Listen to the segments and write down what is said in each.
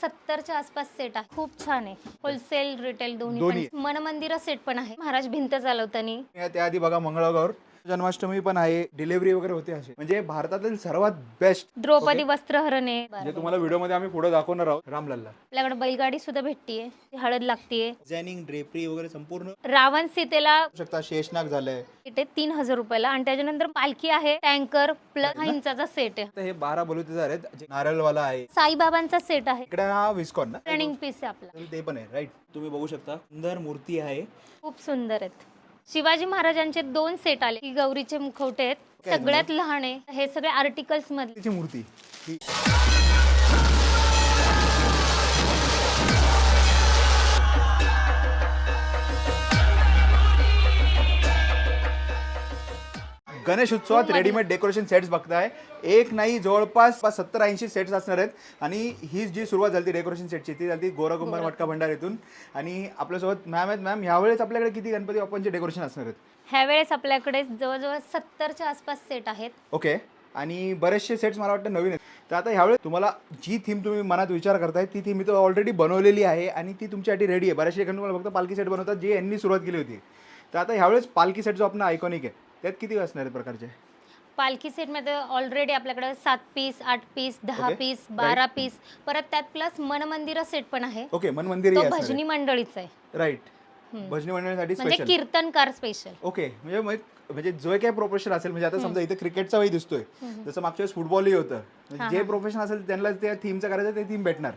सत्तरच्या आसपास सेट आहे. खूप छान आहे. होलसेल रिटेल दोन्ही दोन्ही. पण. मनमंदिर सेट पण आहे. महाराज भिंत चालवताना. या त्याआधी बघा मंगळागौर. जन्माष्टमी पण आहे डिलिव्हरी वगैरे होते असे. म्हणजे भारतातील सर्वात बेस्ट. द्रौपदी वस्त्रहरण आहे जे तुम्हाला व्हिडिओमध्ये आम्ही पुढे दाखवणार आहोत रामलल्ला. आपल्याकडे बैलगाडी सुद्धा भेटतीये हळद लागतीये. डिझायनिंग ड्रेपरी वगैरे संपूर्ण. रावण सीतेला शकता शेषनाग झालंय. इथे तीन हजार रुपयाला. आणि त्याच्यानंतर पालखी आहे टँकर प्लस हा इंचाचा सेट आहे. तर हे बारा बलुतेदार आहेत जे नारळवाला आहे. साईबाबांचा सेट आहे. इकडे हा विस्कॉन ना? रनिंग पीस आहे आपला. ते पण आहे राईट तुम्ही बघू शकता सुंदर मूर्ती आहे. खूप सुंदर आहेत. शिवाजी महाराजांचे दोन सेट आले. ही गौरीचे मुखवटे आहेत. सगळ्यात लहान आहे. हे सगळे आर्टिकल्समध्ये तिची मूर्ती. ही गणेश उत्सवात रेडीमेड डेकोरेशन सेट्स बघताय. एक नाही जवळपास सत्तर ऐंशी सेट्स असणार आहेत. आणि ही जी सुरुवात झाली डेकोरेशन सेटची ती झाली गोराकुंभार मटका भंडार येथून आणि आपल्यासोबत मॅम आहेत मॅम यावेळेस आपल्याकडे किती गणपती बाप्पांचे डेकोरेशन असणार आहेत? ह्यावेळेस आपल्याकडे जवळजवळ सत्तरच्या आसपास सेट आहेत. ओके आणि बरेचसे सेट्स मला वाटतं नवीन आहेत. तर आता ह्यावेळेस तुम्हाला जी थीम तुम्ही मनात विचार करताय ती थीम मी तर ऑलरेडी बनवलेली आहे आणि ती तुमच्यासाठी रेडी आहे. बऱ्याचशा ठिकाणी तुम्हाला फक्त पालखी सेट बनवतात जे यांनी सुरुवात केली होती. तर आता ह्यावेळेस पालखी सेट जो आपण आयकॉनिक आहे. त्यात किती असणार प्रकारचे? पालखी सेटमध्ये ऑलरेडी आपल्याकडे सात पीस आठ पीस दहा Okay. पीस बारा पीस परत त्यात प्लस मनमंदिर सेट पण आहे. ओके मन मंदिर तो भजनी मंडळीचा आहे. राईट भजनी मंडळासाठी म्हणजे स्पेशल कीर्तनकार स्पेशल ओके म्हणजे मग- म्हणजे जो काही प्रोफेशन असेल म्हणजे आता समजा इथे क्रिकेटचा वही दिसतोय जसं मागच्या वेळेस फुटबॉलही होतं. म्हणजे जे प्रोफेशन असेल त्यांना त्या थीमचं करायचं ते थीम भेटणार.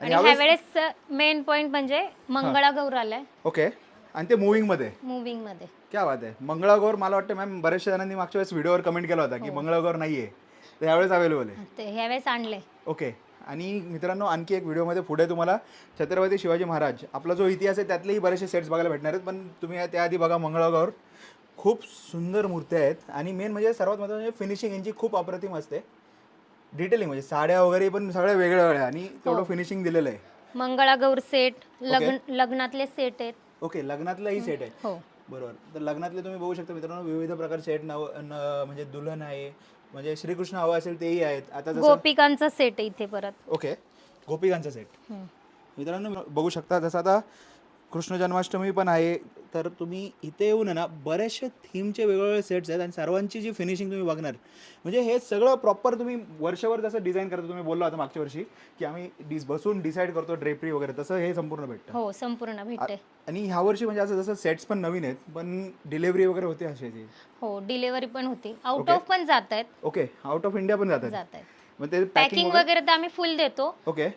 आणि ह्यावेळेस मेन पॉइंट म्हणजे मंगळागौर आलाय. ओके आणि ते मुव्हिंगमध्ये? मुव्हिंगमध्ये. क्या बात आहे. मंगळागौर मला वाटतं मॅम बऱ्याचशा जणांनी मागच्या वेळेस व्हिडिओवर कमेंट केला होता की मंगळागौर नाहीये. तर यावेळेस अवेलेबल आहे. ते ह्यावेळेस आणले ओके आणि मित्रांनो आणखी एक व्हिडिओमध्ये पुढे तुम्हाला छत्रपती शिवाजी महाराज. आपला जो इतिहास आहे त्यातलेही बरेचसे सेट्स बघायला भेटणार आहेत. पण तुम्ही त्याआधी बघा मंगळागौर. खूप सुंदर मूर्त्या आहेत. आणि मेन म्हणजे सर्वात महत्त्वाचं म्हणजे फिनिशिंग यांची खूप अप्रतिम असते. डिटेलिंग म्हणजे साड्या वगैरे पण सगळ्या वेगळ्या वेगळ्या. आणि तेवढं फिनिशिंग दिलेलं आहे. मंगळागौर सेट लग्न लग्नातले सेट आहेत. ओके लग्नातलाही सेट आहे. हो. बरोबर. तर लग्नातले तुम्ही बघू शकता मित्रांनो विविध प्रकारचे सेट नव न- म्हणजे दुल्हन आहे म्हणजे श्रीकृष्ण हवं असेल तेही आहेत. आता जसं गोपिकांचा सेट आहे इथे परत. ओके गोपिकांचा सेट हम्म. मित्रांनो बघू शकता जसं आता कृष्ण जन्माष्टमी पण आहे तर तुम्ही इथे येऊन ना बरेचसे थीमचे वेगवेगळे सेट्स आहेत आणि सर्वांची जी फिनिशिंग तुम्ही बघणार म्हणजे हे सगळं प्रॉपर तुम्ही वर्षभर जसं डिझाईन करता तुम्ही बोलला होता मागच्या वर्षी की आम्ही डिस बसून डिसाईड करतो ड्रेपरी वगैरे तसं हे संपूर्ण भेटतं. हो संपूर्ण भेटते आणि ह्या वर्षी म्हणजे असं जसं सेट्स पण नवीन आहेत पण डिलेवरी वगैरे होते अशाची हो डिलेवरी पण होती. आउट ऑफ पण जात आहेत. ओके आउट ऑफ इंडिया पण जात आहेत. मग ते पॅकिंग वगैरे तर आम्ही फुल देतो. ओके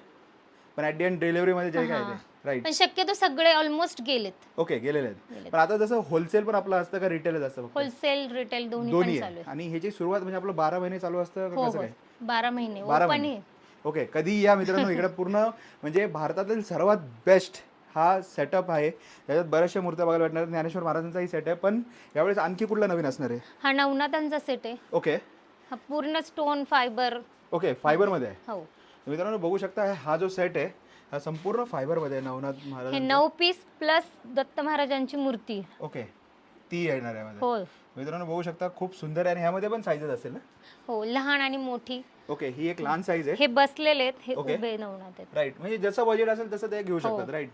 पण ॲट दी एंड डिलिव्हरीमध्ये जे काय राईट पण शक्यतो सगळे ऑलमोस्ट गेलेत. ओके गेलेले आहेत. पण आता जसं होलसेल पण आपलं असतं का रिटेलच असतं फक्त? होलसेल रिटेल दोन्ही पण दोन्ही चालू आहे आणि ह्याची सुरुवात म्हणजे आपलं बारा महिने चालू असतं का हो कसं हो. काय? बारा महिने. बारा ओपन महिने. आहे ओके कधी या मित्रांनो इकडे पूर्ण म्हणजे भारतातील सर्वात बेस्ट हा सेटअप आहे. त्याच्यात बऱ्याचशा मूर्त्या बघायला भेटणार आहेत. ज्ञानेश्वर महाराजांचाही सेट आहे. पण यावेळेस आणखी कुठला नवीन असणार आहे? हा नवनाथांचा सेट आहे. ओके हा पूर्ण स्टोन फायबर ओके फायबरमध्ये आहे. हो. मित्रांनो बघू शकता हा जो सेट आहे हा संपूर्ण फायबरमध्ये नवनाथ महाराज हे नऊ पीस प्लस दत्त महाराजांची मूर्ती. ओके. ती येणार आहे. हो मित्रांनो बघू शकता खूप सुंदर आहे आणि ह्यामध्ये पण साईजेस असेल ना? हो लहान आणि मोठी. ओके ही एक लहान साईज आहे. हे बसलेले आहेत हे Okay. उभे नवनाथ आहेत. राईट म्हणजे जसं बजेट असेल तसं ते हो. घेऊ शकतात राईट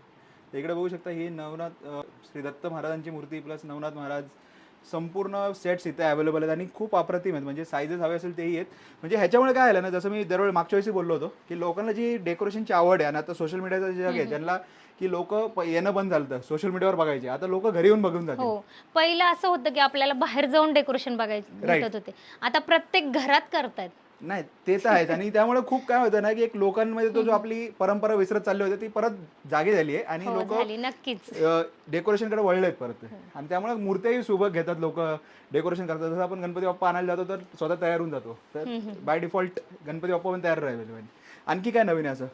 इकडे बघू शकता ही नवनाथ अं, श्री दत्त महाराजांची मूर्ती प्लस नवनाथ महाराज संपूर्ण सेट्स इथे अवेलेबल आहेत आणि खूप अप्रतिम आहेत. म्हणजे साईजेस हवे असेल तेही आहेत. म्हणजे ह्याच्यामुळे काय झालं ना जसं मी दरवेळी मागच्या वेळेस बोललो होतो की लोकांना जी डेकोरेशनची आवड आहे आणि आता सोशल मीडियाचं जग आहे ज्यांना की लोक येणं बंद झालं सोशल मीडियावर बघायचे. आता लोक घरी येऊन बघून जातात हो. पहिलं असं होतं की आपल्याला बाहेर जाऊन डेकोरेशन बघायचं. भेटत होते. आता प्रत्येक घरात करतायत. नाही ते तर आहेच. आणि त्यामुळे खूप काय होतं ना की एक लोकांमध्ये तो जो आपली परंपरा विसरत चालली होती ती परत जागी झाली आहे आणि हो लोक झाली नक्कीच. डेकोरेशनकडे वळले आहेत परत आणि त्यामुळे मूर्त्याही सोबत घेतात लोक डेकोरेशन करतात. जसं आपण गणपती बाप्पा आणायला जातो तर स्वतः तयार होऊन जातो. तर बाय डिफॉल्ट गणपती बाप्पा पण तयार राहिले पाहिजे. आणखी काय नवीन आहे असं?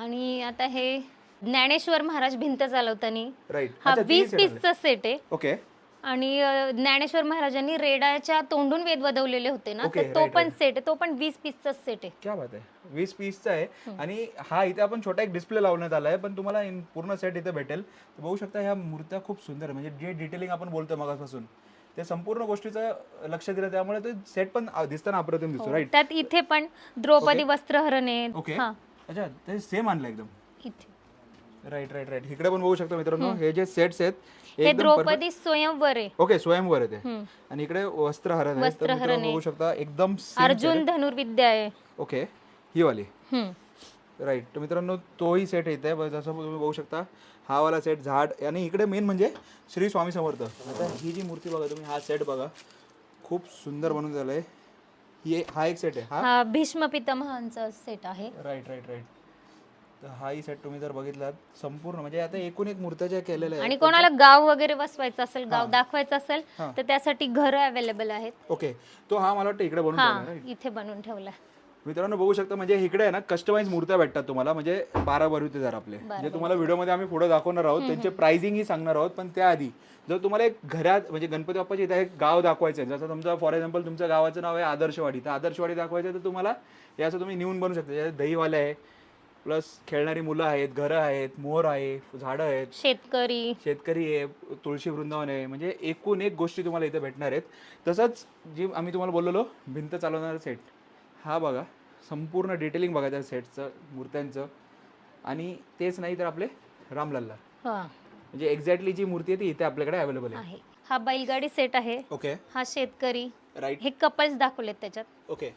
आणि आता हे ज्ञानेश्वर महाराज भिंत चालवताना राईट हा वीस पीसचा सेट आहे. ओके आणि अं, ज्ञानेश्वर महाराजांनी रेडाच्या तोंडून वेद वदवलेले होते ना Okay, तर तो right, पण सेट आहे तो पण वीस पीसचा सेट आहे. क्या बात आहे. वीस पीसचा आहे. आणि हा इथे आपण छोटा एक डिस्प्ले लावण्यात आला आहे पण तुम्हाला इन- पूर्ण सेट इथे भेटेल. तर बघू शकता ह्या मूर्त्या खूप सुंदर आहे. म्हणजे जे डिटेलिंग आपण बोलतोय मगापासून त्या संपूर्ण गोष्टीचं लक्ष दिलं त्यामुळे ते सेट पण आ- दिसताना अप्रतिम दिसतो राईट त्यात इथे पण द्रौपदी वस्त्रहरण आहे. ओके हा. अच्छा ते सेम आणलं एकदम. इथे. राईट राईट राईट इकडे पण बघू शकता मित्रांनो हे जे सेट्स आहेत हे एकदम द्रौपदी स्वयंवर आहे. ओके स्वयंवर आहे ते. हम्म. आणि इकडे वस्त्रहरण आहे. तर वस्त्रहरण आहे. बघू शकता एकदम same अर्जुन धनुर्विद्या आहे. Set. ओके ही वाली. हम्म. राईट तर मित्रांनो तोही सेट येत आहे जसं तुम्ही बघू शकता. हा वाला सेट झाड आणि इकडे मेन म्हणजे श्री स्वामी समर्थ. आता ही जी मूर्ती बघा तुम्ही हा सेट बघा. खूप सुंदर बनवून झालाय. ही हा एक सेट आहे हा? हा भीष्म पितामहांचा सेट आहे. राईट राईट राईट तर हाही सेट तुम्ही जर बघितलात संपूर्ण म्हणजे आता एकूण एक मूर्त्या ज्या केलेल्या आणि आहेत कोणाला गाव वगैरे बसवायचं असेल गाव दाखवायचं असेल तर त्यासाठी घर अवेलेबल आहेत. ओके. तो हा मला वाटतं इकडे बनवून हा right? इथे बनवून ठेवला. मित्रांनो बघू शकता म्हणजे इकडे आहे ना कस्टमाइज मूर्त्या भेटतात तुम्हाला म्हणजे बारा बरुतेदार आपले. जे तुम्हाला व्हिडिओमध्ये आम्ही पुढे दाखवणार आहोत त्यांचे प्राइसिंग ही सांगणार आहोत पण त्याआधी जर तुम्हाला एक घरात म्हणजे गणपती बाप्पाच्या इथे एक गाव दाखवायचं आहे जसं तुमचं फॉर एक्झाम्पल तुमच्या गावाचं नाव आहे आदर्शवाडी तर आदर्शवाडी दाखवायचं आहे तर तुम्हाला हे असं तुम्ही नेऊन बनवू शकता. ज्याच्यात दहीवाले आहे प्लस खेळणारी मुलं आहेत घरं आहेत मोर आहे झाडं आहेत. शेतकरी. शेतकरी आहे तुळशी वृंदावन आहे. म्हणजे एकूण एक गोष्टी तुम्हाला इथे भेटणार आहेत. तसंच जी आम्ही तुम्हाला बोललेलो भिंत चालवणारा सेट हा बघा संपूर्ण डिटेलिंग बघा त्या सेटचं मूर्त्यांचं. आणि तेच नाही तर आपले रामलल्ला. हा. म्हणजे एक्झॅक्टली जी मूर्ती आहे ती इथे आपल्याकडे अवेलेबल आहे. आहे. हा बैलगाडी सेट आहे. ओके हा शेतकरी. राईट हे कपल्स दाखवलेत त्याच्यात. ओके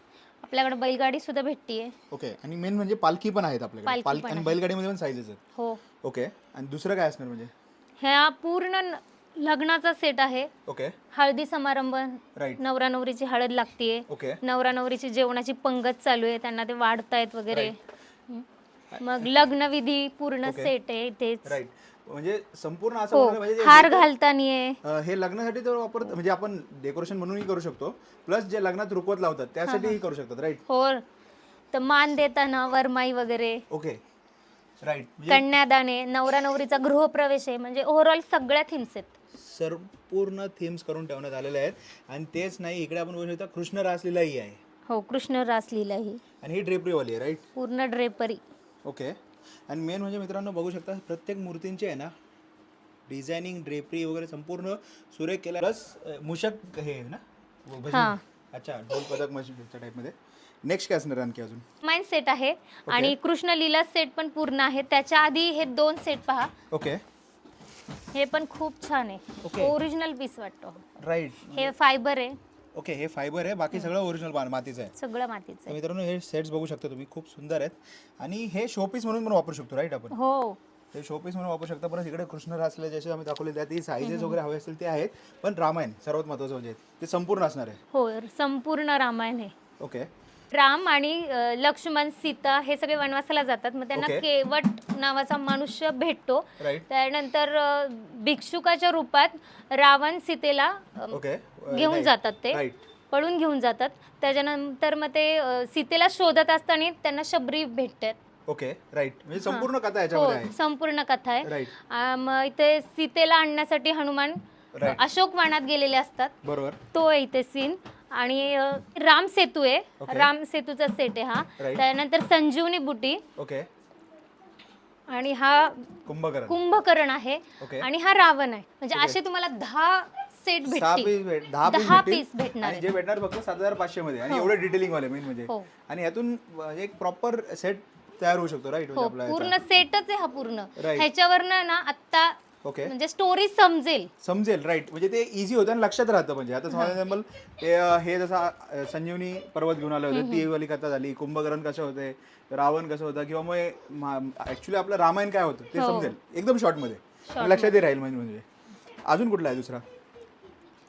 आपल्याकडे बैलगाडी सुद्धा भेटतीये. ओके आणि मेन म्हणजे पालखी पण आहेत आपल्याकडे. पालखी पाल पण आणि बैलगाडीमध्ये पण साईजेस आहेत. हो. ओके आणि दुसरं काय असणार म्हणजे? ह्या पूर्ण न- लग्नाचा सेट आहे. ओके. हळदी समारंभ राईट नवरा नवरीची हळद लागतीये. ओके. नवरा नवरीची जेवणाची पंगत चालू आहे त्यांना ते वाढतायत वगैरे. हम्म. मग लग्नविधी पूर्ण सेट आहे इथेच. राईट म्हणजे संपूर्ण असं हो म्हणजे जे- हार घालतानी अ, हे लग्नासाठी तर वापर म्हणजे आपण डेकोरेशन म्हणूनही करू शकतो. प्लस जे लग्नात रुकवत लावतात त्यासाठीही करू शकतात राईट हो तर मान देताना वरमाई वगैरे. ओके राईट कन्यादान नवरा नवरीचा गृहप्रवेश आहे. म्हणजे ओव्हरऑल सगळ्या थिम्स आहेत. संपूर्ण थीम्स करून ठेवण्यात आलेले आहेत. आणि तेच नाही इकडे आपण बघू शकता कृष्ण रासलीलाही आहे. हो कृष्ण रासलीला ही आणि ही ड्रेपरीवाली आहे राईट पूर्ण ड्रेपरी ओके आणि मेन म्हणजे मित्रांनो बघू शकता प्रत्येक मूर्तींची आहे ना डिझायनिंग ड्रेपरी वगैरे संपूर्ण सुरेख केला प्लस मुशक हे आहे ना. हा. अच्छा ढोल पदक मशीनच्या टाईपमध्ये नेक्स्ट काय असणार आणखी अजून? माइन सेट आहे. आणि कृष्ण लीला सेट पण पूर्ण आहे. त्याच्या आधी हे दोन सेट पहा. ओके हे पण खूप छान आहे. Okay. ओरिजिनल पीस वाटतो. राईट हे फायबर आहे. ओके हे फायबर आहे बाकी सगळं ओरिजिनल मातीचं आहे. सगळं मातीचं तर आहे. मित्रांनो हे सेट्स बघू शकता तुम्ही खूप सुंदर आहेत. आणि हे शोपीस म्हणून पण वापरू शकतो राईट आपण? हो. हे शोपीस म्हणून वापरू शकता परत इकडे कृष्ण रासले जसे आम्ही दाखवले त्या ती साईजेस वगैरे हवे असतील ते आहेत. पण रामायण सर्वात महत्त्वाचं म्हणजे ते संपूर्ण असणार आहे. हो संपूर्ण रामायण आहे. ओके राम आणि अ, लक्ष्मण सीता हे सगळे वनवासाला जातात. मग त्यांना Okay. केवट नावाचा मनुष्य भेटतो. राईट. त्यानंतर अ, भिक्षुकाच्या रूपात रावण सीतेला अ, ओके. घेऊन जातात ते. राईट. पळून घेऊन जातात. त्याच्यानंतर मग ते अ, सीतेला शोधत असताना त्यांना शबरी भेटतात. ओके. राईट. म्हणजे संपूर्ण कथा हो याच्यामध्ये आहे. संपूर्ण कथा आहे. राईट. आ, मग इथे सीतेला आणण्यासाठी हनुमान Right. अशोक वनात गेलेले असतात. बरोबर. तो आहे इथे सीन. आणि अ, राम सेतू आहे. Okay. राम सेतूचा सेट आहे हा. Right. त्यानंतर संजीवनी बुटी. ओके. आणि हा कुंभकर्ण. कुंभकर्ण आहे. Okay. आणि हा रावण आहे. म्हणजे असे तुम्हाला दहा सेट सहा भेटतील. पीस भेट दहा दहा पीस भेटणार आणि जे भेटणार फक्त सात हजार पाचशे मध्ये आणि एवढे डिटेलिंग वाले मेन म्हणजे. हो. आणि यातून म्हणजे एक प्रॉपर सेट तयार होऊ शकतो राईट हो. म्हणजे आपला पूर्ण सेटच आहे हा पूर्ण. Right. ह्याच्यावरनं ना आता ओके म्हणजे स्टोरी समजेल. समजेल राईट म्हणजे ते इझी होतं आणि लक्षात राहतं म्हणजे. आता फॉर एक्झाम्पल हे जसं संजीवनी पर्वत घेऊन आलं होतं. ती वाली कथा झाली. कुंभकर्ण कसं होते? रावण कसं होतं? किंवा मग ऍक्च्युली आपलं रामायण काय होतं? ते हो. समजेल. एकदम शॉर्टमध्ये. आणि लक्षात राहील म्हणजे म्हणजे. अजून कुठला आहे दुसरा?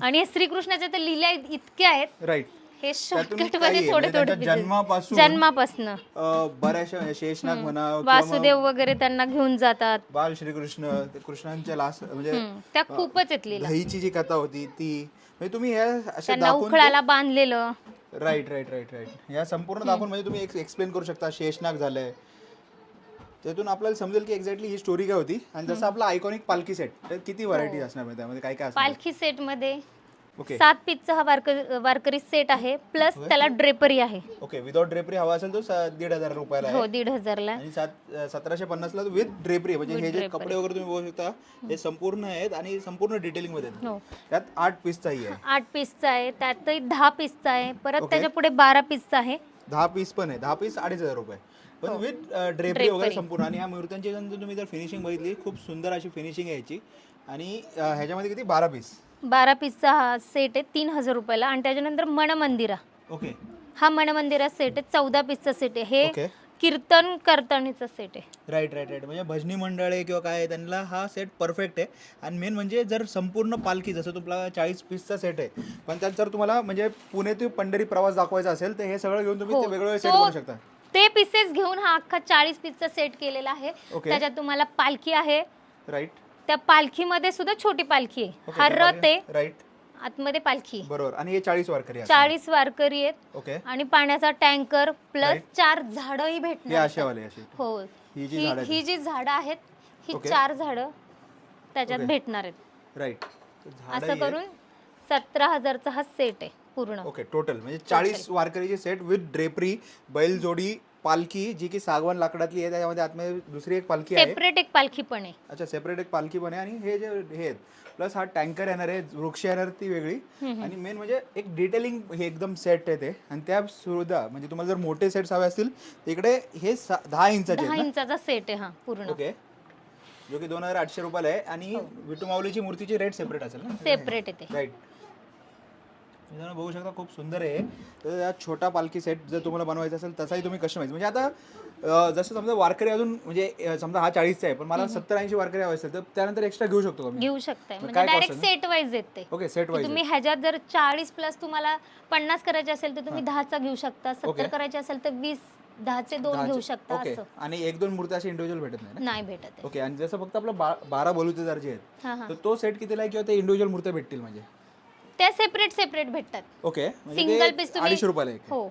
आणि श्रीकृष्णाच्या तर लिहिल्या इत- इतक्या आहेत. राईट हे शॉर्टकटमध्ये थोडे म्हणजे थोडे. जन्मापासून बऱ्याचशा शेषनाग म्हणा वासुदेव वगैरे त्यांना घेऊन जातात. बाल श्रीकृष्ण कृष्णांच्या लास्ट म्हणजे त्या खूपच आहेत दहीची जी कथा होती ती म्हणजे तुम्ही त्यांना उखळाला बांधलेलं. राईट राईट राईट राईट या संपूर्ण दाखवून म्हणजे तुम्ही एक्सप्लेन करू शकता शेषनाग झालंय. त्यातून आपल्याला समजेल की एक्झॅक्टली ही स्टोरी काय होती. आणि जसं आपला आयकॉनिक पालखी सेट तर किती व्हरायटी असणार म्हणजे त्यामध्ये? काय काय पालखी सेटमध्ये ओके सात पीसचा हा वारकरी वारकरी सेट आहे. प्लस त्याला ड्रेपरी आहे. ओके विदाउट ड्रेपरी हवा असेल तो स- दीड हजार रुपयाला आहे. हो दीड हजारला. आणि सात सतराशे पन्नासला विथ ड्रेपरी म्हणजे हे जे. कपडे वगैरे तुम्ही बघू शकता हे संपूर्ण आहेत आणि संपूर्ण डिटेलिंगमध्ये आहेत. हो. त्यात आठ पीसचाही आहे. आठ पीसचा आहे त्यातही दहा पीसचा आहे. परत. त्याच्या पुढे बारा पीसचा आहे. दहा पीस पण आहे. दहा पीस अडीच हजार रुपये. पण विथ ड्रेपरी वगैरे संपूर्ण. आणि ह्या मूर्त्यांची जर तुम्ही जर फिनिशिंग बघितली खूप सुंदर अशी फिनिशिंग आहे याची आणि अं, ह्याच्यामध्ये किती? बारा पीस बारा पीसचा हा सेट आहे तीन हजार रुपयाला. आणि त्याच्यानंतर मनमंदिरा. ओके. हा मनमंदिरा सेट आहे चौदा पीसचा सेट आहे. हे ओके. कीर्तन करतानीचा सेट आहे. राईट राईट राईट म्हणजे भजनी मंडळ आहे किंवा काय आहे, त्यांना हा सेट परफेक्ट आहे. आणि मेन म्हणजे जर संपूर्ण पालखी जसं तुम्हाला चाळीस पीसचा सेट आहे पण त्यात जर तुम्हाला म्हणजे पुणे ते पंढरी प्रवास दाखवायचा असेल तर हे सगळं घेऊन तुम्ही हो. ते वेगवेगळे सेट करू शकता. ते पीसेस घेऊन हा अख्खा चाळीस पीसचा सेट केलेला आहे. त्याच्यात तुम्हाला पालखी आहे. राईट त्या पालखीमध्ये सुद्धा छोटी पालखी आहे. हा रथ आहे. राईट आतमध्ये पालखी आहे. बरोबर. आणि हे चाळीस वारकरी आहेत चाळीस वारकरी आहेत. ओके. आणि पाण्याचा टँकर प्लस Right. चार झाडंही हे भेटणार असे. हो. ही जी ही झाडं आहेत. ही जी झाडं आहेत ही Okay. चार झाडं त्याच्यात Okay. भेटणार आहेत. राईट असं करून सतरा हजारचा हा सेट आहे पूर्ण. ओके टोटल म्हणजे चाळीस वारकरीचे सेट विथ ड्रेपरी बैलजोडी पालखी जी की सागवान लाकडातली आहे त्याच्यामध्ये आतमध्ये दुसरी एक पालखी आहे. सेपरेट एक पालखी पण आहे. अच्छा सेपरेट एक पालखी पण आहे आणि हे जे हे आहेत प्लस हा टँकर येणार आहे वृक्ष येणार ती वेगळी. आणि मेन म्हणजे एक डिटेलिंग हे एकदम सेट आहे ते. आणि त्या सुविधा म्हणजे तुम्हाला जर मोठे सेट्स हवे असतील तर इकडे हे दहा इंचाचे दहा इंचाचा सेट आहे हा पूर्ण. ओके. जो की दोन हजार आठशे रुपयाला आहे आणि विटू माऊलीची मूर्तीची रेट सेपरेट असेल ना? सेपरेट आहे ते. राईट मित्रांनो बघू शकता खूप सुंदर आहे. तर या छोटा पालखी सेट जर तुम्हाला बनवायचा असेल तसाही तुम्ही कस्टमाइज म्हणजे आता जसं समजा वारकरी अजून म्हणजे समजा हा चाळीसचा आहे पण मला सत्तर ऐंशी वारकरी हवे असेल तर त्यानंतर एक्स्ट्रा घेऊ शकतो का मी? घेऊ शकताय. मग म्हणजे काय cost डायरेक्ट आहे? सेट वाईज येत ओके सेट की वाईज तुम्ही ह्याच्यात जर चाळीस प्लस तुम्हाला पन्नास करायचे असेल तर तुम्ही दहाचा घेऊ शकता. सत्तर. करायचे असेल तर वीस दहाचे दोन घेऊ शकता ओके असं. आणि एक दोन मूर्ती अशी इंडिव्हिज्युअल भेटत नाही ना? नाही भेटत आहे. ओके आणि जसं फक्त आपलं बा- बारा बलुतेदार जे आहेत हा हा. तर तो सेट कितीला आहे किंवा ते इंडिव्हिज्युअल मूर्त्या भेटतील म्हणजे? त्या सेपरेट सेपरेट भेटतात. ओके ते piece तुम्ही- अडीचशे रुपयाला एक हो.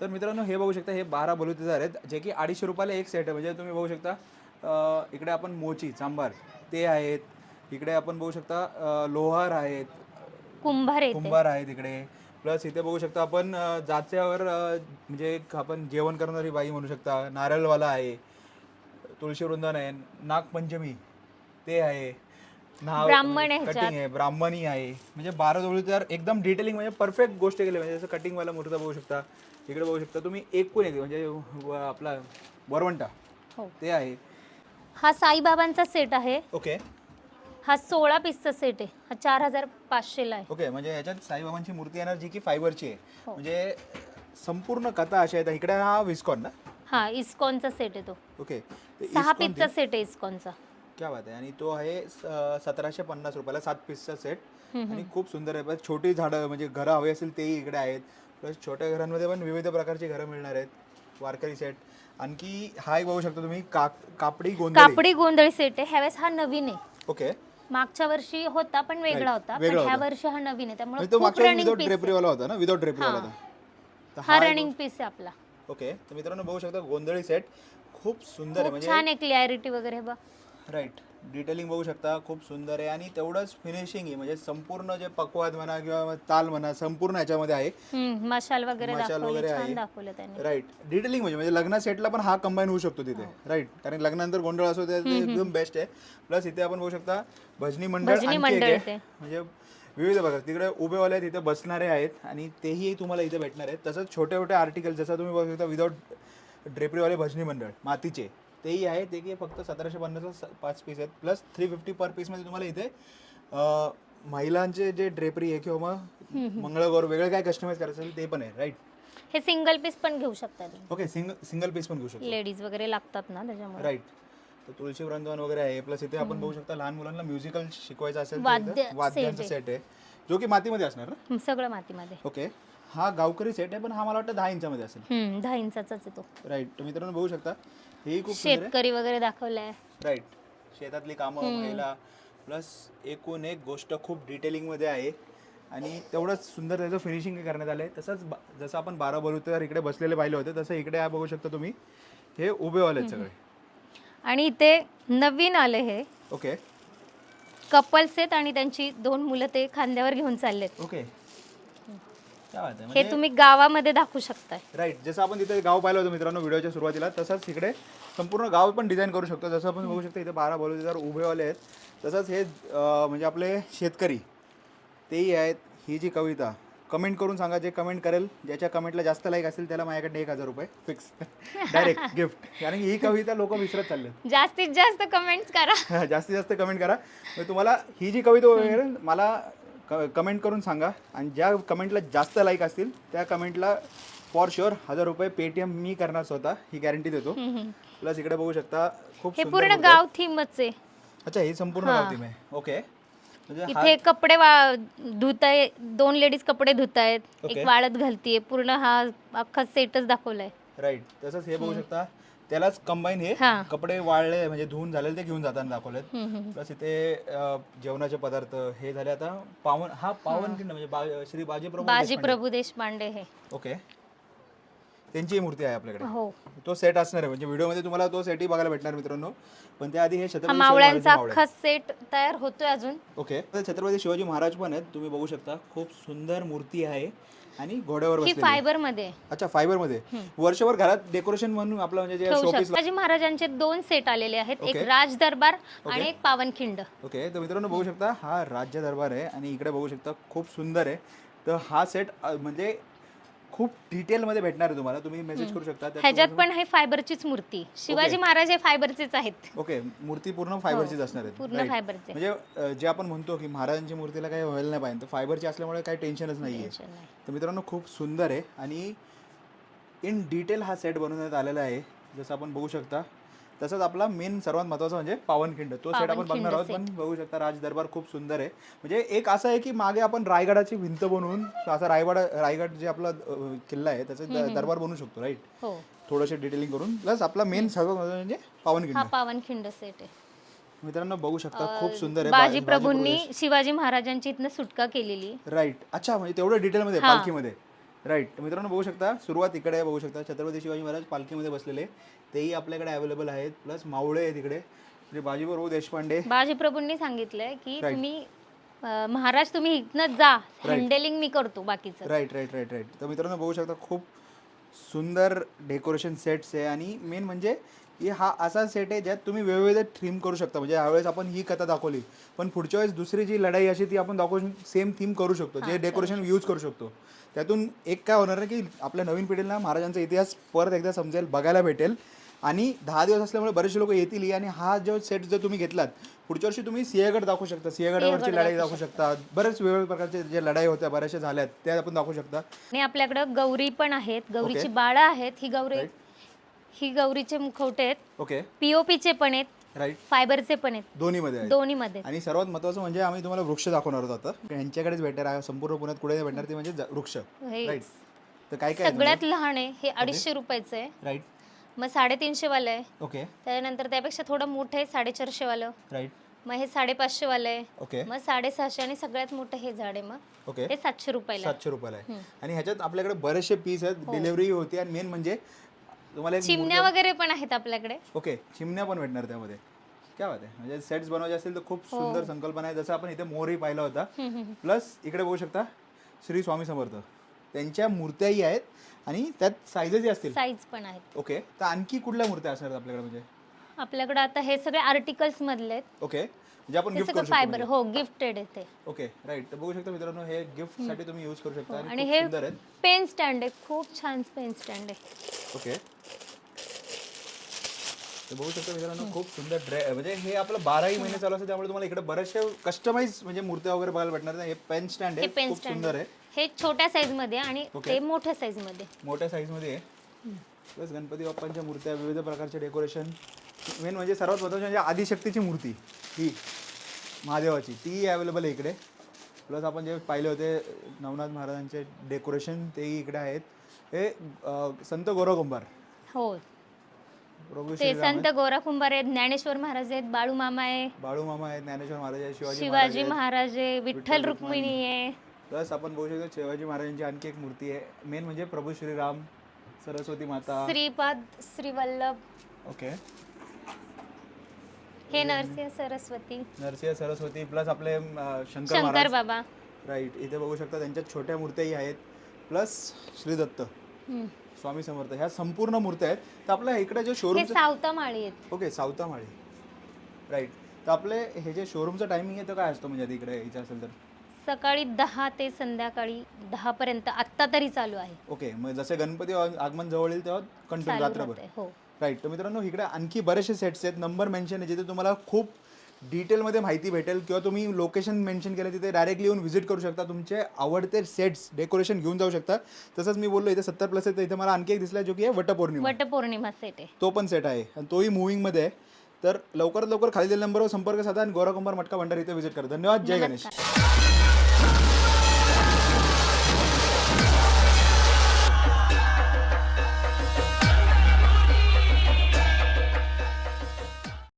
तर मित्रांनो हे बघू शकता हे बारा बलुतेदार आहेत. जे की अडीचशे रुपयाला एक सेट आहे. म्हणजे तुम्ही बघू शकता अं, इकडे आपण मोची चांबार ते आहेत. इकडे आपण बघू शकता अं, लोहार आहेत. कुंभार येते. कुंभार आहेत इकडे. प्लस इथे बघू शकता आपण अं, जात्यावर अं, म्हणजे एक आपण जेवण करणारी बाई म्हणू शकता. नारळवाला आहे. तुळशी वृंदावन आहे. नागपंचमी ते आहे. नाव ब्राह्मण आहे कटिंग आहे ब्राह्मणी आहे. म्हणजे बारा जोडीदार एकदम डिटेलिंग म्हणजे परफेक्ट गोष्ट केली म्हणजे जसं कटिंगवाला मूर्त बघू शकता इकडे बघू शकता तुम्ही एकूण एक म्हणजे व- आपला वरवंटा हो. ते आहे. हा साईबाबांचा सेट आहे. ओके हा सोळा पीसचा सेट आहे. हा चार हजार पाचशेला आहे. ओके म्हणजे याच्यात साईबाबांची मूर्ती येणार जी की फायबरची आहे. हो. म्हणजे संपूर्ण कथा अशा आहेत. इकडे हा विस्कॉन ना? हा इस्कॉनचा सेट आहे तो. ओके ते सहा इस्कॉन पीसचा ते- सेट आहे इस्कॉनचा क्या बात आहे आणि तो आहे सतराशे पन्नास रुपयाला सात पीसचा सेट आणि खूप सुंदर आहे. प्लस छोटी झाडं म्हणजे घरं हवी असेल तेही इकडे आहेत. प्लस छोट्या घरांमध्ये पण विविध प्रकारची घरं मिळणार आहेत. वारकरी सेट आणखी हा एक बघू शकता तुम्ही कापडी गोंधळी. कापडी गोंधळी सेट आहे. ह्यावेळेस हा नवीन आहे. ओके. मागच्या वर्षी होता पण वेगळा. होता. पण ह्या. वर्षी हा नवीन आहे. त्यामुळे म्हणजे तो मागच्या विदाउट पीस ड्रेपरीवाला होता ना? विदाउट ड्रेपरीवाला हा. होता. हा रनिंग पीस आहे आपला. ओके. तर मित्रांनो बघू शकता गोंधळी सेट खूप सुंदर आहे. म्हणजे छान आहे क्लॅरिटी वगैरे बघ. राईट डिटेलिंग बघू शकता खूप सुंदर आहे आणि तेवढंच फिनिशिंग आहे. म्हणजे संपूर्ण जे पक्वाद म्हणा किंवा ताल म्हणा संपूर्ण याच्यामध्ये आहे. हम्म, मशाल वगैरे मशाल दाखवले वगैरे छान आहे. दाखवलं त्यांनी. राईट डिटेलिंग म्हणजे म्हणजे लग्न सेटला पण हा कंबाईन होऊ शकतो तिथे. राईट कारण लग्नानंतर गोंधळ असतो ते ते एकदम बेस्ट आहे. प्लस इथे आपण बघू शकता भजनी मंडळ भजनी आणखी एक मंडळ आहे. इथे. म्हणजे विविध प्रकार. तिकडे उभेवाले आहेत इथे बसणारे आहेत आणि तेही तुम्हाला इथे भेटणार आहेत. तसंच छोटे छोटे आर्टिकल जसं तुम्ही बघू शकता विदाउट ड्रेपरीवाले भजनी मंडळ मातीचे. तेही आहे. ते की फक्त सतराशे पन्नास पाच पीस आहेत. प्लस थ्री फिफ्टी पर पीसमध्ये तुम्हाला इथे महिलांचे जे ड्रेपरी आहे किंवा मग मंगळगौर वेगळं काय कस्टमाइज करायचं असेल ते पण आहे राईट हे सिंगल पीस पण घेऊ शकतात ओके सिंगल सिंगल पीस पण घेऊ शकतो. लेडीज वगैरे लागतात ना त्याच्यामुळे. राईट तर तुळशी वृंदावन वगैरे आहे. प्लस इथे आपण बघू शकता लहान मुलांना म्युझिकल शिकवायचं असेल वाद्य वाद्यांचा सेट आहे. जो की मातीमध्ये असणार ना? सगळं मातीमध्ये. ओके हा गावकरी सेट आहे पण हा मला वाटतं दहा इंचामध्ये असेल. दहा इंचाचाच आहे तो. राईट तर मित्रांनो बघू शकता. हेही खूप सुंदर आहे. शेतकरी वगैरे दाखवलाय. राईट शेतातली कामं महिला प्लस एकूण एक गोष्ट खूप डिटेलिंगमध्ये आहे. आणि तेवढंच सुंदर त्याचं फिनिशिंग करण्यात आलं आहे तसंच बा- जसं आपण बारा बलुतेदार इकडे बसलेले पाहिले होते तसं इकडे हा बघू शकता तुम्ही. हे उभेवाले आहेत सगळे. आणि इथे नवीन आले हे. ओके कपल्स आहेत आणि त्यांची दोन मुलं ते खांद्यावर घेऊन चाललेत. ओके काय हे म्हणजे तुम्ही गावामध्ये दाखवू शकताय. राईट जसं आपण तिथे गाव पाहिलं होतं मित्रांनो व्हिडिओच्या सुरुवातीला तसंच इकडे संपूर्ण गाव पण डिझाईन करू शकतो. जसं आपण बघू शकतो इथे बारा बलुतेदार उभेवाले आहेत. तसंच हे अं, म्हणजे आपले शेतकरी तेही आहेत. ही जी कविता कमेंट करून सांगा जे कमेंट करेल ज्याच्या कमेंटला जास्त लाईक असेल त्याला माझ्याकडे एक हजार रुपये फिक्स डायरेक्ट गिफ्ट कारण की ही कविता लोक विसरत चालले जास्तीत जास्त कमेंट्स करा. जास्तीत जास्त कमेंट करा. मग तुम्हाला ही जी कविता वगैरे मला कमेंट करून सांगा. आणि ज्या कमेंटला जास्त लाईक असतील त्या कमेंटला फॉर शुअर हजार रुपये पेटीएम मी करणार स्वतः. ही गॅरंटी देतो. प्लस इकडे बघू शकता खूप हे सुंदर पूर्ण. गाव थीमच आहे. अच्छा ही संपूर्ण हा. गाव थीम आहे. ओके म्हणजे हा इथे कपडे वा धुताय दोन लेडीज कपडे धुतायत. Okay. एक वाळत घालतीये. पूर्ण हा अख्खा सेटच दाखवलाय. राईट तसंच हे बघू शकता. त्यालाच कंबाईन हे हा. कपडे वाळले म्हणजे धुवून झालेले ते घेऊन जाताना दाखवलेत. प्लस इथे अ, जेवणाचे पदार्थ हे झाले आता पावन हा पावन किंड म्हणजे बा- श्री बाजी प्रभू बाजी. प्रभू देशपांडे हे. ओके. त्यांची मूर्ती आहे आपल्याकडे. हो. तो सेट असणार आहे. म्हणजे व्हिडिओमध्ये तुम्हाला तो सेटही बघायला भेटणार मित्रांनो. पण त्याआधी हे हा छत्रपती शिवाजी मावळ्यांचा महाराजांचे मावळे अख्खा सेट तयार होतोय अजून. ओके. तर छत्रपती शिवाजी महाराज पण आहेत. तुम्ही बघू शकता. खूप सुंदर मूर्ती आहे. आणि घोड्यावर ही बसलेली. फायबरमध्ये. अच्छा फायबरमध्ये वर्षभर घरात डेकोरेशन म्हणून आपलं म्हणजे जे ठेवू शोपीस शकता शिवाजी महाराजांचे दोन सेट आलेले आहेत. एक. राज दरबार आणि एक पावनखिंड. ओके तर मित्रांनो बघू शकता हा राज्य दरबार आहे आणि इकडे बघू शकता खूप सुंदर आहे. तर हा सेट म्हणजे खूप डिटेलमध्ये भेटणार आहे तुम्हाला. तुम्ही मेसेज करू शकता. त्यात ह्याच्यात पण हे फायबरचीच मूर्ती. शिवाजी महाराज हे फायबरचेच आहेत. ओके मूर्ती पूर्ण फायबरचीच असणार आहे हो, पूर्ण Right. फायबरचे म्हणजे अ, जे आपण म्हणतो की महाराजांची मूर्तीला काही व्हायला नाही पाहिजे तर फायबरची असल्यामुळे काही टेन्शनच नाही आहे Tension नाही. तर मित्रांनो खूप सुंदर आहे. आणि इन डिटेल हा सेट बनवण्यात आलेला आहे. जसं आपण बघू शकता तसंच आपला मेन सर्वात महत्त्वाचा म्हणजे पावनखिंड. तो सेट आपण बघणार आहोत. पण बघू शकता राज दरबार खूप सुंदर आहे. म्हणजे एक असं आहे की मागे आपण रायगडाची भिंत बनवून असा रायगड रायगड जे आपला किल्ला आहे त्याचा दरबार बनवू शकतो राईट थोडंसे डिटेलिंग करून. प्लस आपला मेन सर्वात महत्त्वाचा म्हणजे पावनखिंड. पावनखिंड सेट आहे. मित्रांनो बघू शकता खूप सुंदर आहे. बाजी प्रभूंनी शिवाजी महाराजांची इथनं सुटका केलेली. राईट अच्छा म्हणजे तेवढं डिटेलमध्ये. पालखीमध्ये. राईट मित्रांनो बघू शकता सुरुवात इकडे आहे बघू शकता. छत्रपती शिवाजी महाराज पालखीमध्ये बसलेले तेही आपल्याकडे अवेलेबल आहेत. प्लस मावळे आहेत इकडे. म्हणजे बाजीप्रभू देशपांडे. बाजी प्रभूंनी सांगितलंय की Right. तुम्ही अं, महाराज तुम्ही इथनं जा. हँडलिंग मी करतो बाकीचं. राईट राईट राईट राईट तर मित्रांनो बघू शकता खूप सुंदर डेकोरेशन सेट्स आहे. आणि मेन म्हणजे हे हा असा सेट आहे ज्यात तुम्ही वेगवेगळे थीम करू शकता. म्हणजे यावेळेस आपण ही कथा दाखवली. पण पुढच्या वेळेस दुसरी जी लढाई अशी ती आपण दाखवू सेम थीम करू शकतो. जे डेकोरेशन यूज करू शकतो. त्यातून एक काय होणार आहे की आपल्या नवीन पिढीला महाराजांचा इतिहास परत एकदा समजेल बघायला भेटेल. आणि दहा दिवस असल्यामुळे बरेचसे लोक येतील. आणि हा जो सेट जर तुम्ही घेतलात पुढच्या वर्षी तुम्ही सिंहगड दाखवू शकता. सिंहगडावरची लढाई दाखवू शकता. बरेच वेगवेगळ्या प्रकारचे जे लढाई होत्या बऱ्याचशा झाल्यात त्या आपण दाखवू शकता. आणि आपल्याकडं गौरी पण आहेत. गौरीची बाळं आहेत. ही गौरी ही गौरीचे मुखवटे आहेत. ओके. पीओपीचे पण आहेत. राईट फायबरचे पण आहेत. दोन्हीमध्ये आहे दोन्ही मध्ये आणि सर्वात महत्त्वाचं म्हणजे आम्ही तुम्हाला वृक्ष दाखवणार आहोत आता. यांच्याकडेच भेटणार आहे. संपूर्ण पुण्यात कुठे भेटणार ते म्हणजे ज- वृक्ष. हे राईट तर काय काय सगळ्यात लहान आहे. हे अडीचशे रुपयाचं आहे. राईट मग साडेतीनशे वालं आहे. ओके. त्यानंतर त्यापेक्षा थोडं मोठं आहे साडेचारशे वालं राईट मग हे साडेपाचशे वालं आहे. ओके. मग साडेसहाशे आणि सगळ्यात मोठं हे झाड आहे मग. ओके. हे सातशे रुपयाला आहे. सातशे रुपयाला आहे. आणि ह्याच्यात आपल्याकडे बरेचसे पीस आहेत. डिलिव्हरी होती आणि मेन म्हणजे तुम्हाला एक चिमण्या वगैरे पण आहेत आपल्याकडे. ओके चिमण्या पण भेटणार त्यामध्ये. काय बात आहे. म्हणजे सेट्स बनवायचे असतील तर खूप हो. सुंदर संकल्पना आहे. जसं आपण इथे मोरही पाहिला होता. प्लस इकडे बघू शकता श्री स्वामी समर्थ. त्यांच्या मूर्त्याही आहेत आणि त्यात साईजेसही असतील. साईज पण आहेत. ओके तर आणखी कुठल्या मूर्त्या असणार आपल्याकडे म्हणजे? आपल्याकडे आता हे सगळे आर्टिकल्स मधले आहेत. ओके म्हणजे आपण हे गिफ्ट करू शकतो फायबर म्हणजे. हो गिफ्टेड आहे ते. ओके राईट तर बघू शकता मित्रांनो हे गिफ्टसाठी तुम्ही यूज करू शकता आणि आणि हे सुंदर आहेत. पेन स्टँड आहे. खूप छान पेन स्टँड आहे. ओके तर बघू शकता मित्रांनो खूप सुंदर ड्रे म्हणजे हे आपलं बाराही महिने चालू असतं त्यामुळे तुम्हाला इकडे बऱ्याचशा कस्टमाइज म्हणजे मूर्त्या वगैरे बघायला भेटणार नाही. हे पेन स्टँड हे आहे. पेन खूप स्टँड सुंदर आहे. हे छोट्या साईजमध्ये आणि Okay. ते मोठ्या साईजमध्ये. मोठ्या साईजमध्ये आहे. प्लस गणपती बाप्पांच्या मूर्त्या विविध प्रकारचे डेकोरेशन मेन म्हणजे सर्वात महत्त्वाचे म्हणजे आदिशक्तीची मूर्ती ही महादेवाची. ती अवेलेबल आहे इकडे. प्लस आपण जे पाहिले होते नवनाथ महाराजांचे डेकोरेशन तेही इकडे आहेत. हे अं, संत गौरव कुंभार हो. प्रभू ते श्रीराम संत गोरा कुंभार आहेत ज्ञानेश्वर महाराज आहेत बाळू मामा आहे. बाळू मामा आहेत ज्ञानेश्वर महाराज आहेत शिवाजी शिवाजी महाराज आहे विठ्ठल विठ्ठल रुक्मिणी. आहे. प्लस आपण बघू शकतो शिवाजी महाराजांची आणखी एक मूर्ती आहे. मेन म्हणजे प्रभू श्रीराम सरस्वती माता. श्रीपाद श्रीवल्लभ. ओके हे नरसिंह सरस्वती. नरसिंह सरस्वती प्लस आपले अं, शंकर शंकर महाराज. बाबा. राईट इथे बघू शकता त्यांच्यात छोट्या मूर्त्याही आहेत. प्लस श्री दत्त. हम्म. स्वामी समर्थ. ह्या संपूर्ण मूर्त्या आहेत. तर आपल्या इकडे जे हे शोरूमचं सावता माळी आहेत. ओके सावतामाळी राईट तर आपले हे जे शोरूमचं टायमिंग आहे तर काय असतो म्हणजे इकडे यायचं असेल तर? सकाळी दहा ते संध्याकाळी दहा पर्यंत आत्ता तरी चालू आहे. ओके मग जसे गणपती आगमन जवळ येईल तेव्हा कंटिन्यू चालू रात्रभर. हो. राईट तर मित्रांनो इकडे आणखी बरेचसे सेट्स आहेत. नंबर मेन्शन आहे जिथे तुम्हाला खूप डिटेलमध्ये माहिती भेटेल किंवा तुम्ही लोकेशन मेन्शन केलं तिथे डायरेक्टली येऊन व्हिजिट करू शकता. तुमचे आवडते सेट्स डेकोरेशन घेऊन जाऊ शकता. तसंच मी बोललो इथे सत्तर प्लस आहे तर इथे मला आणखी एक दिसला जो की आहे वटपौर्णिमा. वटपौर्णिमा सेट आहे. तो पण सेट आहे. आणि तोही मूविंगमध्ये आहे. तर लवकरात लवकर खाली दिलेल्या नंबरवर संपर्क साधा आणि गौरव कुंभार मटका भंडार इथे व्हिजिट करा. धन्यवाद. जय गणेश.